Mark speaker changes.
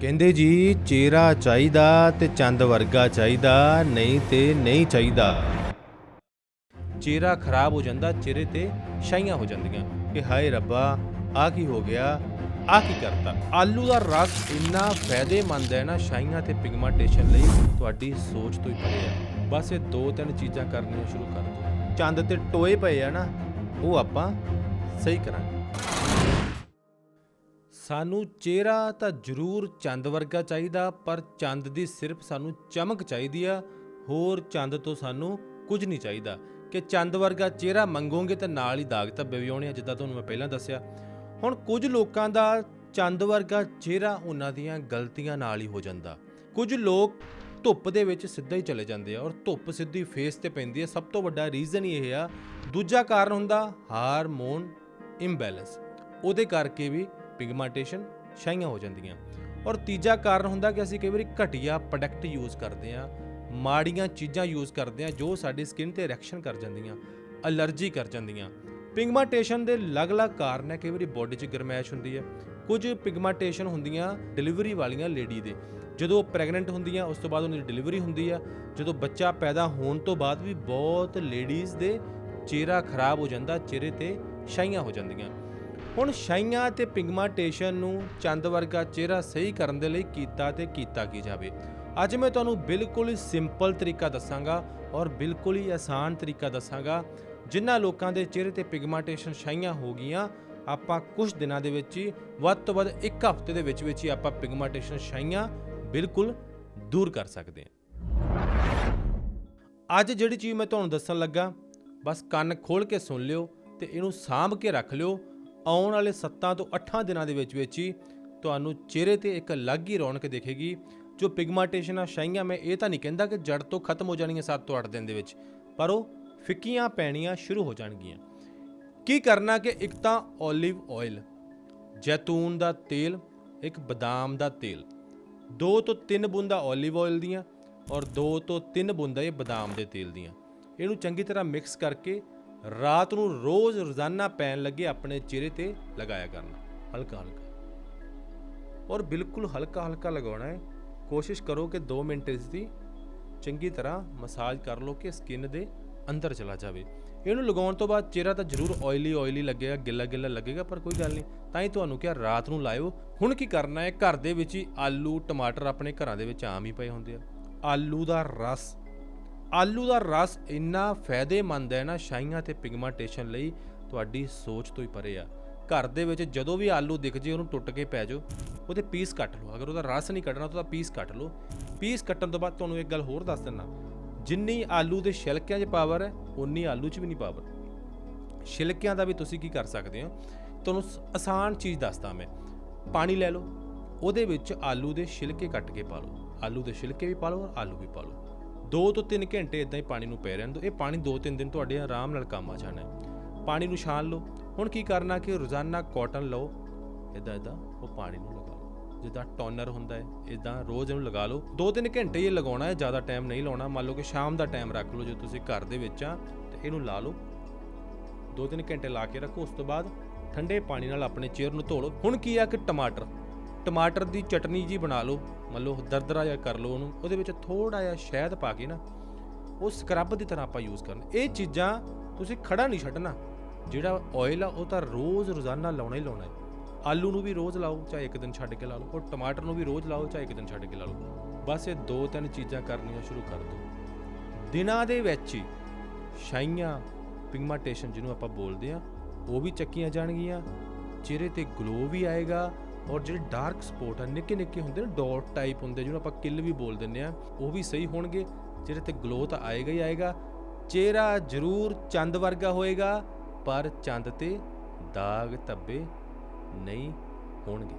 Speaker 1: ਕਹਿੰਦੇ ਜੀ, ਚਿਹਰਾ ਚਾਹੀਦਾ ਤੇ ਚੰਦ ਵਰਗਾ ਚਾਹੀਦਾ, ਨਹੀਂ ਤੇ ਨਹੀਂ ਚਾਹੀਦਾ। ਚਿਹਰਾ ਖਰਾਬ ਹੋ ਜਾਂਦਾ, ਚਿਹਰੇ ਤੇ ਛਾਈਆਂ ਹੋ ਜਾਂਦੀਆਂ। ਕਿ ਹਾਏ ਰੱਬਾ, ਆ ਕੀ ਹੋ ਗਿਆ, ਆ ਕੀ ਕਰਤਾ? ਆਲੂ ਦਾ ਰਸ ਇੰਨਾ ਫਾਇਦੇਮੰਦ ਹੈ ਨਾ, ਛਾਈਆਂ ਤੇ ਪਿਗਮੈਂਟੇਸ਼ਨ ਲਈ ਤੁਹਾਡੀ ਸੋਚ ਤੋਂ ਹੀ ਪਰੇ ਹੈ। ਬਸ ਇਹ ਦੋ ਤਿੰਨ ਚੀਜ਼ਾਂ ਕਰਨੀਆਂ ਸ਼ੁਰੂ ਕਰ ਦਿਓ। ਚੰਦ ਤੇ ਟੋਏ ਪਏ ਆ ਨਾ, ਉਹ ਆਪਾਂ ਸਹੀ ਕਰਾਂਗੇ। ਸਾਨੂੰ ਚਿਹਰਾ ਤਾਂ ਜ਼ਰੂਰ ਚੰਦ ਵਰਗਾ ਚਾਹੀਦਾ, ਪਰ ਚੰਦ ਦੀ ਸਿਰਫ ਸਾਨੂੰ ਚਮਕ ਚਾਹੀਦੀ ਆ। ਹੋਰ ਚੰਦ ਤੋਂ ਸਾਨੂੰ ਕੁਝ ਨਹੀਂ ਚਾਹੀਦਾ। ਕਿ ਚੰਦ ਵਰਗਾ ਚਿਹਰਾ ਮੰਗੋਗੇ ਤਾਂ ਨਾਲ ਹੀ ਦਾਗ ਧੱਬੇ ਵੀ ਆਉਣੇ ਆ, ਜਿੱਦਾਂ ਤੁਹਾਨੂੰ ਮੈਂ ਪਹਿਲਾਂ ਦੱਸਿਆ। ਹੁਣ ਕੁਝ ਲੋਕਾਂ ਦਾ ਚੰਦ ਵਰਗਾ ਚਿਹਰਾ ਉਹਨਾਂ ਦੀਆਂ ਗਲਤੀਆਂ ਨਾਲ ਹੀ ਹੋ ਜਾਂਦਾ। ਕੁਝ ਲੋਕ ਧੁੱਪ ਦੇ ਵਿੱਚ ਸਿੱਧਾ ਹੀ ਚਲੇ ਜਾਂਦੇ ਆ, ਔਰ ਧੁੱਪ ਸਿੱਧੀ ਫੇਸ ਤੇ ਪੈਂਦੀ ਹੈ ਸਭ ਤੋਂ ਵੱਡਾ ਰੀਜ਼ਨ ਹੀ ਇਹ ਆ। ਦੂਜਾ ਕਾਰਨ ਹੁੰਦਾ ਹਾਰਮੋਨ ਇੰਬੈਲੈਂਸ ਉਹਦੇ ਕਰਕੇ ਵੀ ਪਿਗਮੈਂਟੇਸ਼ਨ ਛਾਈਆਂ ਹੋ ਜਾਂਦੀਆਂ। ਔਰ ਤੀਜਾ ਕਾਰਨ ਹੁੰਦਾ ਕਿ ਅਸੀਂ ਕਈ ਵਾਰੀ ਘਟੀਆ ਪ੍ਰੋਡਕਟ ਯੂਜ਼ ਕਰਦੇ ਆ ਮਾੜੀਆਂ ਚੀਜ਼ਾਂ ਯੂਜ਼ ਕਰਦੇ ਆ ਜੋ ਸਾਡੀ ਸਕਿਨ ਤੇ ਰਿਐਕਸ਼ਨ ਕਰ ਜਾਂਦੀਆਂ ਅਲਰਜੀ ਕਰ ਜਾਂਦੀਆਂ। ਪਿਗਮੈਂਟੇਸ਼ਨ ਦੇ ਅਲੱਗ-ਅਲੱਗ ਕਾਰਨ ਹੈ, ਕਈ ਵਾਰੀ ਬੋਡੀ 'ਚ ਗਰਮੈਸ਼ ਹੁੰਦੀ ਹੈ। ਕੁਝ ਪਿਗਮੈਂਟੇਸ਼ਨ ਹੁੰਦੀਆਂ ਡਿਲੀਵਰੀ ਵਾਲੀਆਂ ਲੇਡੀ ਦੇ। ਜਦੋਂ ਪ੍ਰੈਗਨੈਂਟ ਹੁੰਦੀਆਂ, ਉਸ ਤੋਂ ਬਾਅਦ ਉਹਨਾਂ ਦੀ ਡਿਲੀਵਰੀ ਹੁੰਦੀ ਆ ਜਦੋਂ ਬੱਚਾ ਪੈਦਾ ਹੋਣ ਤੋਂ ਬਾਅਦ ਵੀ ਬਹੁਤ ਲੇਡੀਜ਼ ਦੇ ਚਿਹਰਾ ਖਰਾਬ ਹੋ ਜਾਂਦਾ, ਚਿਹਰੇ ਤੇ ਛਾਈਆਂ ਹੋ ਜਾਂਦੀਆਂ। ਹੁਣ ਛਾਈਆਂ ਤੇ ਪਿਗਮੈਂਟੇਸ਼ਨ ਨੂੰ ਚੰਦ ਵਰਗਾ ਚਿਹਰਾ ਸਹੀ ਕਰਨ ਦੇ ਲਈ ਕੀਤਾ ਤੇ ਕੀਤਾ ਕੀ ਜਾਵੇ। ਅੱਜ ਮੈਂ ਤੁਹਾਨੂੰ ਬਿਲਕੁਲ ਹੀ ਸਿੰਪਲ ਤਰੀਕਾ ਦੱਸਾਂਗਾ ਔਰ ਬਿਲਕੁਲ ਹੀ ਆਸਾਨ ਤਰੀਕਾ ਦੱਸਾਂਗਾ। ਜਿਨ੍ਹਾਂ ਲੋਕਾਂ ਦੇ ਚਿਹਰੇ ਤੇ ਪਿਗਮੈਂਟੇਸ਼ਨ ਛਾਈਆਂ ਹੋ ਗਈਆਂ, ਆਪਾਂ ਕੁਝ ਦਿਨਾਂ ਦੇ ਵਿੱਚ ਹੀ, ਵੱਧ ਤੋਂ ਵੱਧ ਇੱਕ ਹਫ਼ਤੇ ਦੇ ਵਿੱਚ ਵਿੱਚ ਹੀ ਆਪਾਂ ਪਿਗਮੈਂਟੇਸ਼ਨ ਛਾਈਆਂ ਬਿਲਕੁਲ ਦੂਰ ਕਰ ਸਕਦੇ ਹਾਂ। ਅੱਜ ਜਿਹੜੀ ਚੀਜ਼ ਮੈਂ ਤੁਹਾਨੂੰ ਦੱਸਣ ਲੱਗਾ, ਬਸ ਕੰਨ ਖੋਲ ਕੇ ਸੁਣ ਲਿਓ ਤੇ ਇਹਨੂੰ ਸਾਂਭ ਕੇ ਰੱਖ ਲਿਓ ਆਉਣ ਵਾਲੇ 7 ਤੋਂ 8 ਦਿਨਾਂ ਦੇ ਵਿੱਚ ਵਿੱਚ ਹੀ ਤੁਹਾਨੂੰ ਚਿਹਰੇ ਤੇ ਇੱਕ ਅਲੱਗ ਹੀ ਰੌਣਕ ਦਿਖੇਗੀ, ਜੋ ਪਿਗਮੈਂਟੇਸ਼ਨ ਆ ਛਾਈਆਂ ਮੈਂ ਇਹ ਤਾਂ ਨਹੀਂ ਕਹਿੰਦਾ ਕਿ ਜੜ ਤੋਂ ਖਤਮ ਹੋ ਜਾਣਗੀਆਂ 7 ਤੋਂ 8 ਦਿਨ ਦੇ ਵਿੱਚ, ਪਰ ਉਹ ਫਿੱਕੀਆਂ ਪੈਣੀਆਂ ਸ਼ੁਰੂ ਹੋ ਜਾਣਗੀਆਂ। ਕੀ ਕਰਨਾ ਕਿ ਇੱਕ ਤਾਂ 올ਿਵ ਆਇਲ ਜੈਤੂਨ ਦਾ ਤੇਲ, ਇੱਕ ਬਦਾਮ ਦਾ ਤੇਲ, ਦੋ ਤੋਂ ਤਿੰਨ ਬੂੰਦਾਂ 올ਿਵ ਆਇਲ ਦੀਆਂ ਔਰ ਦੋ ਤੋਂ ਤਿੰਨ ਬੂੰਦਾਂ ਇਹ ਬਦਾਮ ਦੇ ਤੇਲ ਦੀਆਂ। ਇਹਨੂੰ ਚੰਗੀ ਤਰ੍ਹਾਂ ਮਿਕਸ ਕਰਕੇ ਰਾਤ ਨੂੰ ਰੋਜ਼ ਰੋਜ਼ਾਨਾ ਪੈਣ ਲੱਗੇ ਆਪਣੇ ਚਿਹਰੇ ਤੇ ਲਗਾਇਆ ਕਰਨਾ। ਹਲਕਾ ਹਲਕਾ। ਔਰ ਬਿਲਕੁਲ ਹਲਕਾ ਹਲਕਾ ਲਗਾਉਣਾ ਹੈ। ਕੋਸ਼ਿਸ਼ ਕਰੋ ਕਿ 2 ਮਿੰਟ ਇਸ ਦੀ ਚੰਗੀ ਤਰ੍ਹਾਂ ਮਸਾਜ ਕਰ ਲਓ ਕਿ ਸਕਿਨ ਦੇ ਅੰਦਰ ਚਲਾ ਜਾਵੇ। ਇਹਨੂੰ ਲਗਾਉਣ ਤੋਂ ਬਾਅਦ ਚਿਹਰਾ ਤਾਂ ਜ਼ਰੂਰ ਆਇਲੀ ਆਇਲੀ ਲੱਗੇਗਾ, ਗਿੱਲਾ ਗਿੱਲਾ ਲੱਗੇਗਾ, ਪਰ ਕੋਈ ਗੱਲ ਨਹੀਂ। ਤਾਂ ਹੀ ਤੁਹਾਨੂੰ ਕਿਹਾ ਰਾਤ ਨੂੰ ਲਾਇਓ। ਹੁਣ ਕੀ ਕਰਨਾ ਹੈ? ਘਰ ਦੇ ਵਿੱਚ ਹੀ ਆਲੂ, ਟਮਾਟਰ ਆਪਣੇ ਘਰਾਂ ਦੇ ਵਿੱਚ ਆਮ ਹੀ ਪਏ ਹੁੰਦੇ ਆ। ਆਲੂ ਦਾ ਰਸ। ਆਲੂ ਦਾ ਰਸ ਇੰਨਾ ਫਾਇਦੇਮੰਦ ਹੈ ਨਾ ਛਾਈਆਂ ਤੇ ਪਿਗਮੈਂਟੇਸ਼ਨ ਲਈ ਤੁਹਾਡੀ ਸੋਚ ਤੋਂ ਹੀ ਪਰੇ ਆ। ਘਰ ਦੇ ਵਿੱਚ ਜਦੋਂ ਵੀ ਆਲੂ ਦਿਖ ਜੇ, ਉਹਨੂੰ ਟੁੱਟ ਕੇ ਪੈ ਜਾਓ, ਉਹਦੇ ਪੀਸ ਕੱਟ ਲਓ। ਅਗਰ ਉਹਦਾ ਰਸ ਨਹੀਂ ਕੱਢਣਾ, ਤਾਂ ਉਹਦਾ ਪੀਸ ਕੱਟ ਲਓ। ਪੀਸ ਕੱਟਣ ਤੋਂ ਬਾਅਦ ਤੁਹਾਨੂੰ ਇੱਕ ਗੱਲ ਹੋਰ ਦੱਸ ਦਿੰਨਾ ਜਿੰਨੀ ਆਲੂ ਦੇ ਛਿਲਕਿਆਂ 'ਚ ਪਾਵਰ ਹੈ ਉਨੀ ਆਲੂ 'ਚ ਵੀ ਨਹੀਂ ਪਾਵਰ ਛਿਲਕਿਆਂ ਦਾ ਵੀ ਤੁਸੀਂ ਕੀ ਕਰ ਸਕਦੇ ਹੋ? ਤੁਹਾਨੂੰ ਸ- ਆਸਾਨ ਚੀਜ਼ ਦੱਸਦਾ ਮੈਂ। ਪਾਣੀ ਲੈ ਲਓ। ਉਹਦੇ ਵਿੱਚ ਆਲੂ ਦੇ ਛਿਲਕੇ ਕੱਟ ਕੇ ਪਾ ਲਓ। ਆਲੂ ਦੇ ਛਿਲਕੇ ਵੀ ਪਾ ਲਓ ਔਰ ਆਲੂ ਵੀ ਪਾ ਲਓ। 2 ਤੋਂ 3 ਘੰਟੇ ਇਦਾਂ ਹੀ ਪਾਣੀ ਨੂੰ ਪੈ ਰਹਿਣ ਦਿਓ। ਇਹ ਪਾਣੀ 2-3 ਦਿਨ ਤੁਹਾਡੇ ਆਰਾਮ ਨਾਲ ਕੰਮ ਆ ਜਾਣਾ ਹੈ। ਪਾਣੀ ਨੂੰ ਛਾਣ ਲਓ। ਹੁਣ ਕੀ ਕਰਨਾ ਕਿ ਰੋਜ਼ਾਨਾ ਕਾਟਨ ਲਓ। ਇਦਾਂ ਇਦਾਂ ਉਹ ਪਾਣੀ ਨੂੰ ਲਗਾ ਲਓ। ਜਿੱਦਾਂ ਟੋਨਰ ਹੁੰਦਾ ਹੈ ਇਦਾਂ ਰੋਜ਼ ਇਹਨੂੰ ਲਗਾ ਲਓ। 2-3 ਘੰਟੇ ਹੀ ਇਹ ਲਗਾਉਣਾ ਹੈ, ਜ਼ਿਆਦਾ ਟਾਈਮ ਨਹੀਂ ਲਾਉਣਾ। ਮੰਨ ਲਓ ਕਿ ਸ਼ਾਮ ਦਾ ਟਾਈਮ ਰੱਖ ਲਓ, ਜੇ ਤੁਸੀਂ ਘਰ ਦੇ ਵਿੱਚ ਆ, ਤੇ ਇਹਨੂੰ ਲਾ ਲਓ। 2-3 ਘੰਟੇ ਲਾ ਕੇ ਰੱਖੋ, ਉਸ ਤੋਂ ਬਾਅਦ ਠੰਡੇ ਪਾਣੀ ਨਾਲ ਆਪਣੇ ਚਿਹਰੇ ਨੂੰ ਧੋ ਲਓ। ਹੁਣ ਕੀ ਆ ਕਿ ਟਮਾਟਰ। ਟਮਾਟਰ ਦੀ ਚਟਨੀ ਜੀ ਬਣਾ ਲਓ। ਮੰਨ ਲਓ, ਦਰਦਰਾ ਜਿਹਾ ਕਰ ਲਓ ਉਹਨੂੰ, ਉਹਦੇ ਵਿੱਚ ਥੋੜਾ ਜਿਹਾ ਸ਼ਹਿਦ ਪਾ ਕੇ ਨਾ, ਉਹ ਸਕਰਬ ਦੀ ਤਰ੍ਹਾਂ ਆਪਾਂ ਯੂਜ਼ ਕਰਨ। ਇਹ ਚੀਜ਼ਾਂ ਤੁਸੀਂ ਖੜਾ ਨਹੀਂ ਛੱਡਣਾ। ਜਿਹੜਾ ਆਇਲ ਆ, ਉਹ ਤਾਂ ਰੋਜ਼ ਰੋਜ਼ਾਨਾ ਲਾਉਣਾ ਹੀ ਲਾਉਣਾ ਹੈ। ਆਲੂ ਨੂੰ ਵੀ ਰੋਜ਼ ਲਾਓ, ਚਾਹੇ ਇੱਕ ਦਿਨ ਛੱਡ ਕੇ ਲਾ ਲਓ, ਔਰ ਟਮਾਟਰ ਨੂੰ ਵੀ ਰੋਜ਼ ਲਾਓ, ਚਾਹੇ ਇੱਕ ਦਿਨ ਛੱਡ ਕੇ ਲਾ ਲਓ। ਬਸ ਇਹ ਦੋ ਤਿੰਨ ਚੀਜ਼ਾਂ ਕਰਨੀਆਂ ਸ਼ੁਰੂ ਕਰ ਦਿਓ। ਦਿਨਾਂ ਦੇ ਵਿੱਚ ਹੀ ਛਾਈਆਂ ਪਿਗਮੈਂਟੇਸ਼ਨ ਜਿਹਨੂੰ ਆਪਾਂ ਬੋਲਦੇ ਆ ਉਹ ਵੀ ਚੱਕੀਆਂ ਜਾਣਗੀਆਂ, ਚਿਹਰੇ ਤੇ ਗਲੋ ਵੀ ਆਏਗਾ ਔਰ ਜਿਹੜੇ ਡਾਰਕ ਸਪੌਟ ਆ, ਨਿੱਕੇ ਨਿੱਕੇ ਹੁੰਦੇ ਨੇ ਡਾਟ ਟਾਈਪ ਹੁੰਦੇ, ਜਿਹਨੂੰ ਆਪਾਂ ਕਿੱਲ ਵੀ ਬੋਲ ਦਿੰਦੇ ਆ, ਉਹ ਵੀ ਸਹੀ ਹੋਣਗੇ। ਜਿਹੜੇ ਤੇ ਗਲੋ ਤਾਂ ਆਏਗਾ ਹੀ ਆਏਗਾ। ਚਿਹਰਾ ਜ਼ਰੂਰ ਚੰਦ ਵਰਗਾ ਹੋਏਗਾ, ਪਰ ਚੰਦ ਤੇ ਦਾਗ ਧੱਬੇ ਨਹੀਂ ਹੋਣਗੇ।